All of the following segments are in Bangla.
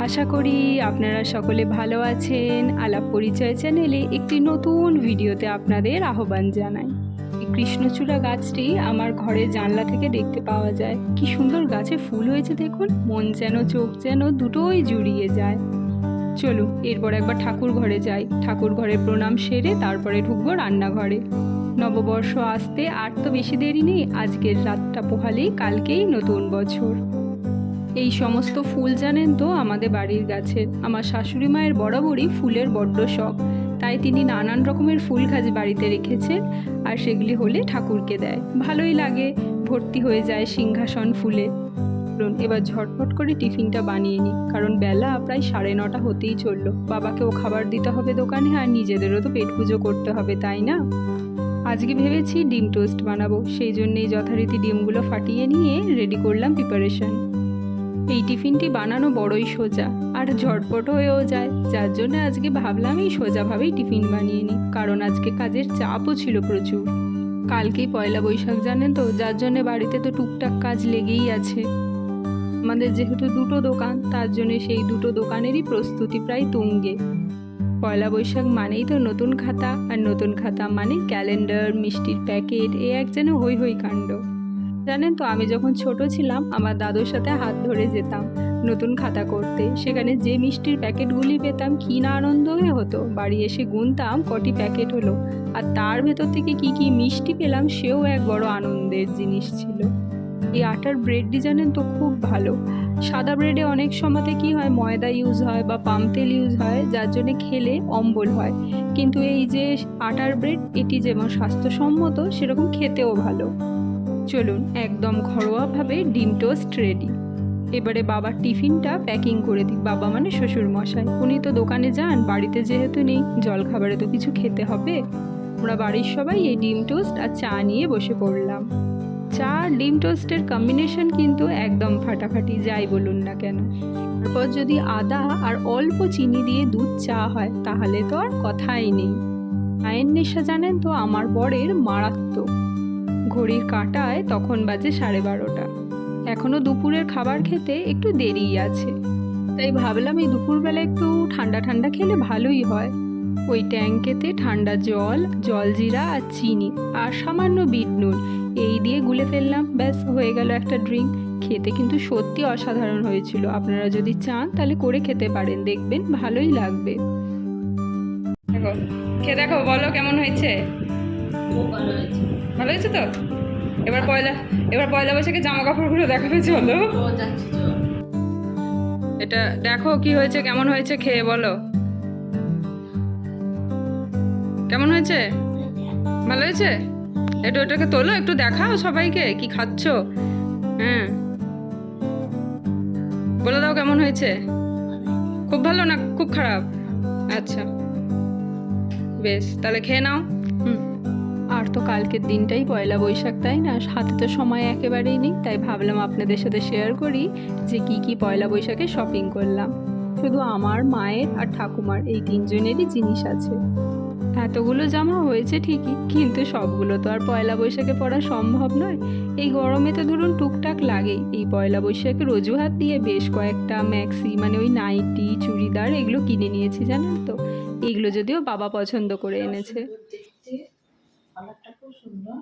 আশা করি আপনারা সকলে ভালো আছেন। আলাপ পরিচয় চ্যানেলে একটি নতুন ভিডিওতে আপনাদের আহ্বান জানাই। এই কৃষ্ণচূড়া গাছটি আমার ঘরের জানলা থেকে দেখতে পাওয়া যায়। কি সুন্দর গাছে ফুল হয়েছে দেখুন। মন যেন, চোখ যেন দুটোই জুড়িয়ে যায়। চলুন, এরপর একবার ঠাকুর ঘরে যাই। ঠাকুর ঘরে প্রণাম সেরে তারপরে ঢুকবো রান্নাঘরে। নববর্ষ আসতে আর তো বেশি দেরি নেই। আজকের রাতটা পোহালেই কালকেই নতুন বছর। এই সমস্ত ফুল জানেন তো আমাদের বাড়ির গাছের। আমার শাশুড়ি মায়ের বরাবরই ফুলের বড্ড শখ। তাই তিনি নানান রকমের ফুল গাছ বাড়িতে রেখেছেন আর সেগুলি হলে ঠাকুরকে দেয়। ভালোই লাগে, ভর্তি হয়ে যায় সিংহাসন ফুলে। এবার ঝটপট করে টিফিনটা বানিয়ে নিই, কারণ বেলা প্রায় সাড়ে নটা হতেই চলল। বাবাকেও খাবার দিতে হবে দোকানে আর নিজেদেরও তো পেট পুজো করতে হবে, তাই না? আজকে ভেবেছি ডিম টোস্ট বানাবো, সেই জন্যেই যথারীতি ডিমগুলো ফাটিয়ে নিয়ে রেডি করলাম প্রিপারেশন। এই টিফিনটি বানানো বড়ই সোজা আর ঝটপট হয়েও যায়। যার জন্য আজকে ভাবলাম এই সোজাভাবেই টিফিন বানিয়ে নিই, কারণ আজকে কাজের চাপও ছিল প্রচুর। কালকেই পয়লা বৈশাখ, জানেন তো? যার জন্য বাড়িতে তো টুকটাক কাজ লেগেই আছে। আমাদের যেহেতু দুটো দোকান, তার জন্য সেই দুটো দোকানেরই প্রস্তুতি প্রায় তুঙ্গে। পয়লা বৈশাখ মানেই তো নতুন খাতা, আর নতুন খাতা মানে ক্যালেন্ডার, মিষ্টির প্যাকেট, এ এক যেন হই হই কাণ্ড। জানেন তো, আমি যখন ছোট ছিলাম, আমার দাদুর সাথে হাত ধরে যেতাম নতুন খাতা করতে। সেখানে যে মিষ্টির প্যাকেটগুলি পেতাম, কী না আনন্দ হয়ে হতো। বাড়ি এসে গুনতাম, কটি প্যাকেট হলো। আর তার ভেতর থেকে কি কি মিষ্টি পেলাম, সেও এক বড় আনন্দের জিনিস ছিল। এই আটার ব্রেডটি জানেন তো খুব ভালো। সাদা ব্রেডে অনেক সময়তে কি হয়, ময়দা ইউজ হয় বা পাম তেল ইউজ হয়, যার জন্য খেলে অম্বল হয়। কিন্তু এই যে আটার ব্রেড এটি যেমন স্বাস্থ্যসম্মত, সেরকম খেতেও ভালো। চলুন একদম ঘরোয়াভাবে ডিম টোস্ট রেডি এবারে বাবার টিফিনটা প্যাকিং করে দিই। বাবা মানে শ্বশুর মশাই উনি তো দোকানে যান, বাড়িতে যেহেতু নেই জল খাবারে তো কিছু খেতে হবে। আমরা বাড়ির সবাই এই ডিম টোস্ট আর চা নিয়ে বসে পড়লাম। চা আর ডিম টোস্টের কম্বিনেশন কিন্তু একদম ফাটাফাটি, যাই বলুন না কেন। তারপর যদি আদা আর অল্প চিনি দিয়ে দুধ চা হয়, তাহলে তো আর কথাই নেই। চায়ের নেশা জানেন তো, আমার বরের মারাত্মক। ঘড়ির কাঁটায় তখন বাজে সাড়ে বারোটা। এখনও দুপুরের খাবার খেতে একটু দেরিই আছে। তাই ভাবলাম এই দুপুরবেলা একটু ঠান্ডা ঠান্ডা খেলে ভালোই হয়। ওই ট্যাঙ্কেতে ঠান্ডা জল, জলজিরা আর চিনি আর সামান্য বিট নুন এই দিয়ে গুলে ফেললাম। ব্যাস, হয়ে গেল একটা ড্রিঙ্ক। খেতে কিন্তু সত্যি অসাধারণ হয়েছিল। আপনারা যদি চান তাহলে করে খেতে পারেন। দেখবেন ভালোই লাগবে। দেখো, খেয়ে দেখো, বলো কেমন হয়েছে? ভালো হয়েছে তো? এবার পয়লা এবার পয়লা বৈশাখে জামা কাপড়গুলো দেখাবে চলো। এটা দেখো কি হয়েছে কেমন হয়েছে খেয়ে বলো। কেমন হয়েছে? ভালো হয়েছে? একটু ওটাকে তোলো একটু দেখাও সবাইকে কি খাচ্ছ? হ্যাঁ। বলে দাও কেমন হয়েছে। খুব ভালো না খুব খারাপ? আচ্ছা। বেশ তাহলে খেয়ে নাও। হুম। আর তো কালকের দিনটাই পয়লা বৈশাখ, তাই না? হাতে তো সময় একেবারেই নেই, তাই ভাবলাম আপনাদের সাথে শেয়ার করি যে কি কি পয়লা বৈশাখে শপিং করলাম। শুধু আমার, মায়ের আর ঠাকুমার, এই তিনজনেরই জিনিস আছে। এতগুলো জামা হয়েছে ঠিকই, কিন্তু সবগুলো তো আর পয়লা বৈশাখে পরা সম্ভব নয়। এই গরমে তো ধরুন টুকটাক লাগেই। এই পয়লা বৈশাখের অজুহাত দিয়ে বেশ কয়েকটা ম্যাক্সি মানে ওই নাইটি চুড়িদার, এগুলো কিনে নিয়েছি, জানেন তো? এগুলো যদিও বাবা পছন্দ করে এনেছে। সুন্দর।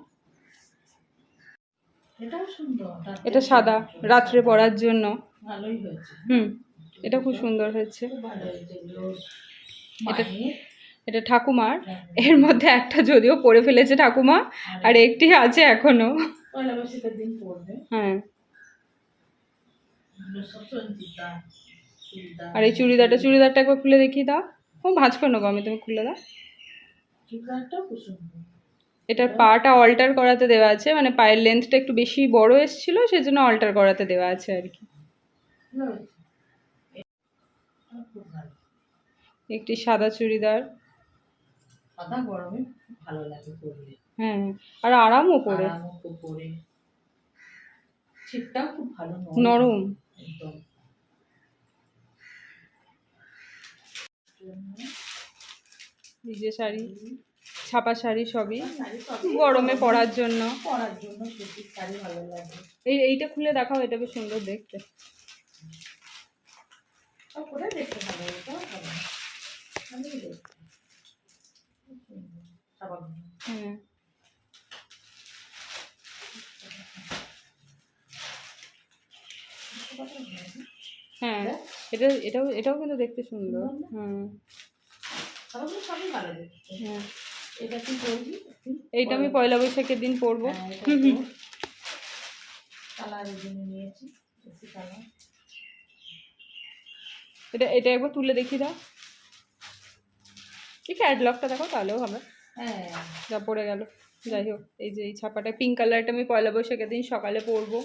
এটাও সুন্দর এটা সাদা রাত্রে পরার জন্য। ভালোই হয়েছে। হুম এটা খুব সুন্দর হয়েছে। এটা- এটা ঠাকুমার। এর মধ্যে একটা যদিও পরে ফেলেছে ঠাকুমা আর। একটি আছে এখনও। হ্যাঁ। আর এই চুড়িদারটা চুড়িদারটা একবার খুলে দেখিয়ে দাও। ও ভাঁজ করে নেব আমি তুমি খুলে দাও। চুড়িদারটাও খুব সুন্দর। এটার পাটা অল্টার করাতে দেওয়া আছে মানে পায়ের লেন্থটা একটু বেশি বড় এসেছিল সেজন্য অল্টার করাতে দেওয়া আছে আর কি। একটি সাদা চুড়িদার। সাদা গরমে ভালো লাগে পরলে। হ্যাঁ আর আরামও পরে। আরামও পরে। ছিটটাও খুব ভালো নরম। একদম। যে শাড়ি। ছাপা শাড়ি সবই। গরমে পরার জন্য। পরার জন্য সুতির শাড়ি ভালো লাগে। এই এইটা খুলে দেখাও এটা বেশ সুন্দর দেখতে। ভালো এটা আমি। হ্যাঁ হ্যাঁ এটা? এটাও এটাও কিন্তু দেখতে সুন্দর। দেখতে। হ্যাঁ। এটা কি এইটা আমি পয়লা বৈশাখের দিন পরবো। হ্যাঁ, কালারের জন্য নিয়েছি কালার। এটা এটা একবার তুলে দেখি দাও। এই ক্যাটলগটা দেখো তাহলেও হবে। হ্যাঁ। যা পড়ে গেল। যাই হোক এই যে এই ছাপাটা পিঙ্ক কালারটা আমি পয়লা বৈশাখের দিন সকালে পরবো।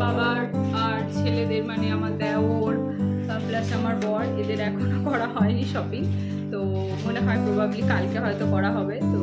বাবার আর ছেলেদের মানে আমার দেওর প্লাস আমার বর এদের হয়নি শপিং তো মনে হয় প্রবাবলি কালকে হয়তো করা হবে তো